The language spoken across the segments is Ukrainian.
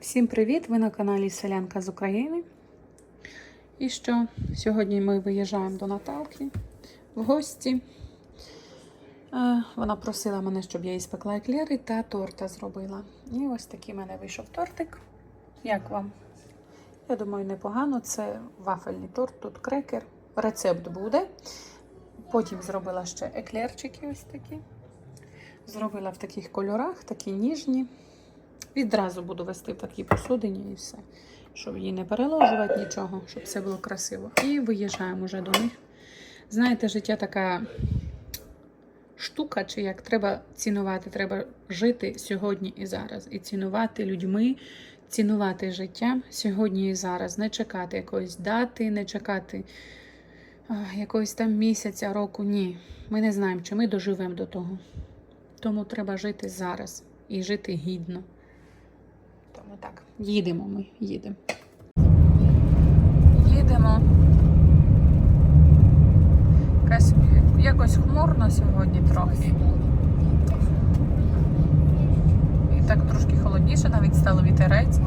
Всім привіт! Ви на каналі Селянка з України. І що? Сьогодні ми виїжджаємо до Наталки в гості. Е, Вона просила мене, щоб я їй спекла еклери та торта зробила. І ось такий в мене вийшов тортик. Як вам? Я думаю, непогано. Це вафельний торт, тут крекер. Рецепт буде. Потім зробила ще еклерчики ось такі. Зробила в таких кольорах, такі ніжні. Відразу буду вести в такій посудині і все. Щоб її не переложувати нічого, щоб все було красиво. І виїжджаємо вже до них. Знаєте, життя така штука, чи як треба цінувати, треба жити сьогодні і зараз. І цінувати людьми, цінувати життя сьогодні і зараз. Не чекати якоїсь дати, не чекати якогось там місяця, року. Ні. Ми не знаємо, чи ми доживемо до того. Тому треба жити зараз і жити гідно. Тому так, їдемо ми, їдемо. Їдемо. Якась, якось хмурно сьогодні трохи. І так трошки холодніше, навіть стало вітерець.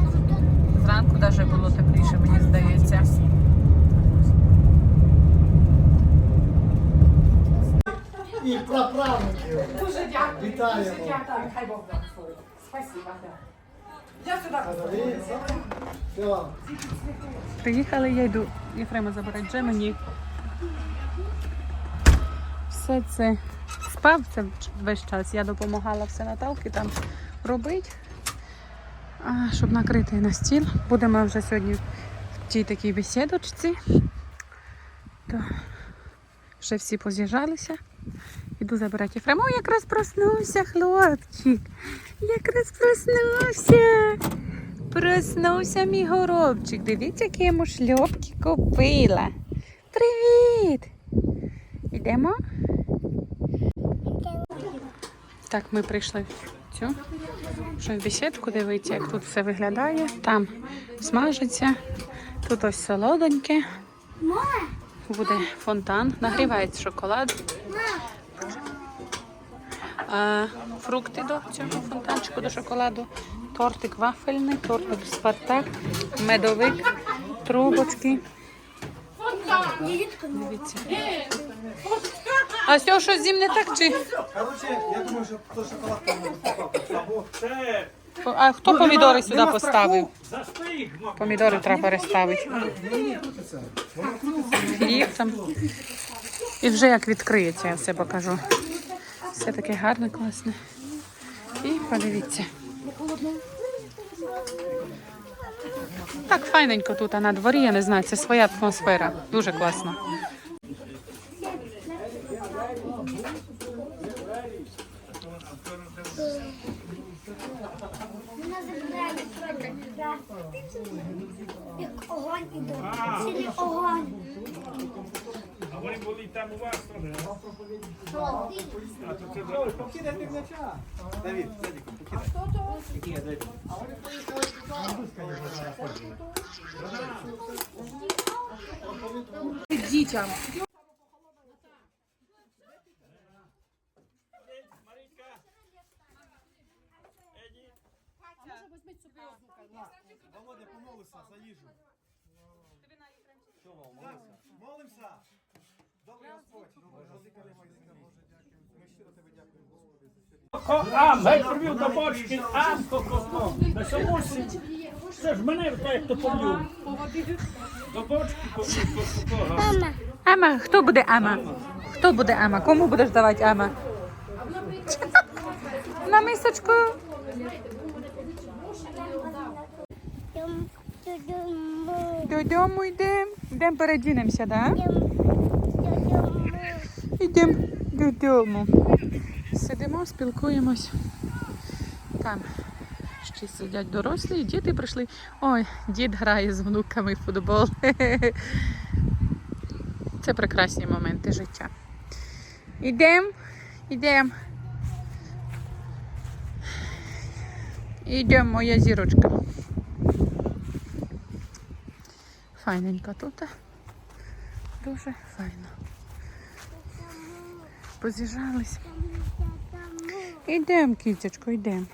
Зранку навіть було тепліше, мені здається. І праправників. Дуже дякую. Вітаємо. Дуже дякую. Хай Бог благословить. Спасибо. Я сюди Приїхали, я йду Єфрема забирати вже мені. Все це спав це весь час. Я допомагала все Наталки там робити, щоб накрити на стіл. Будемо вже сьогодні в тій такій бесідочці. То вже всі поз'їжджалися. Іду забирати Єфрема. О, якраз проснувся хлопчик. Якраз проснувся. Проснувся мій горобчик. Дивіться, які я йому шльопки купила. Привіт! Йдемо? Так, ми прийшли в цю вже в бесідку, дивіться, як тут все виглядає. Там смажиться, тут ось солодоньке. Буде фонтан, нагрівається шоколад. Фрукти до цього фонтанчику до шоколаду, тортик вафельний, тортик Спартак, медовик, трубочки. Дивіться. А з цього щось зім не так чи? Короче, я думаю, що то шоколад або А хто помідори сюди поставив? Помідори треба переставити. Хліб там. І вже як відкриється, я все покажу. Все таке гарне, класне. І подивіться. Так файненько тут, а на дворі, я не знаю, це своя атмосфера. Дуже класно. Як огонь іде. Сильний огонь. А вони були там у вас теж. А то це Покидай півноча. Давід, Садіку, покидай. дітям. Володя, помолися за їжу. Що, Вов, молимося? Молимося. Добрий Господь. Владика Римайська, Боже, дякую. Ми щиро тебе дякуємо, Сьогодні. Ам, привів до бочки, ам, ко-ко-ко. На. Це ж мене то як то повів. До бочки ко-ко-ко. Хто буде Ема? Хто буде Ема? Кому будеш давати Ема? На мисочку. Додому. Додому йдемо. Йдемо передінемося, так? Да? Йом, додому. Йдемо додому. Сидимо, спілкуємось. Там ще сидять дорослі, і діти прийшли. Ой, дід грає з внуками в футбол. Це прекрасні моменти життя. Ідемо, ідемо. Ідемо, моя зірочка. Файненько тут. Дуже файно поз'їжджались. Йдемо, кітечко, йдемо.